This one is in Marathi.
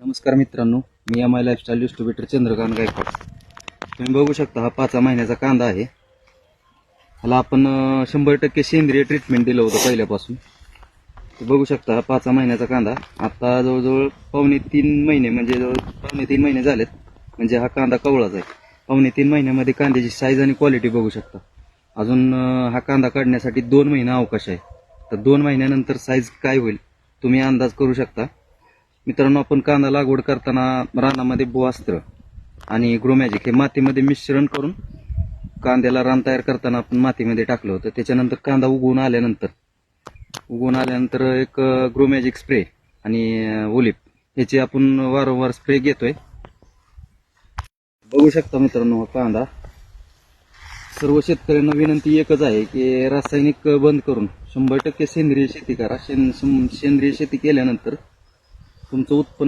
नमस्कार मित्रांनो मी M I lifestyle distributor Chandrakant Gaikwad. तुम्ही बघू शकता हा पाचा महिन्याचा कांदा आहे. ह्याला आपण शंभर टक्के सेंद्रिय ट्रीटमेंट दिलं होतं पहिल्यापासून. बघू शकता हा पाचा महिन्याचा कांदा. आता जवळजवळ पावणे तीन महिने म्हणजे जवळ पावणे तीन महिने झालेत म्हणजे हा कांदा कवळाच आहे. पावणे तीन महिन्यामध्ये कांद्याची साईज आणि क्वालिटी बघू शकता. अजून हा कांदा काढण्यासाठी दोन महिना अवकाश आहे. तर दोन महिन्यानंतर साईज काय होईल तुम्ही अंदाज करू शकता. मित्रांनो आपण कांदा लागवड करताना रानामध्ये बोआस्त्र आणि ग्रोमॅजिक हे मातीमध्ये मिश्रण करून कांद्याला रान तयार करताना आपण मातीमध्ये टाकलं होतं. त्याच्यानंतर कांदा उगवून आल्यानंतर उगवून आल्यानंतर एक ग्रोमॅजिक स्प्रे आणि ओलिप ह्याचे आपण वारंवार स्प्रे घेतोय. बघू शकता मित्रांनो कांदा. सर्व शेतकऱ्यांना विनंती एकच आहे की रासायनिक बंद करून शंभर टक्के सेंद्रिय शेती करा. शेन- सेंद्रिय शेती केल्यानंतर तुमचं उत्पन्न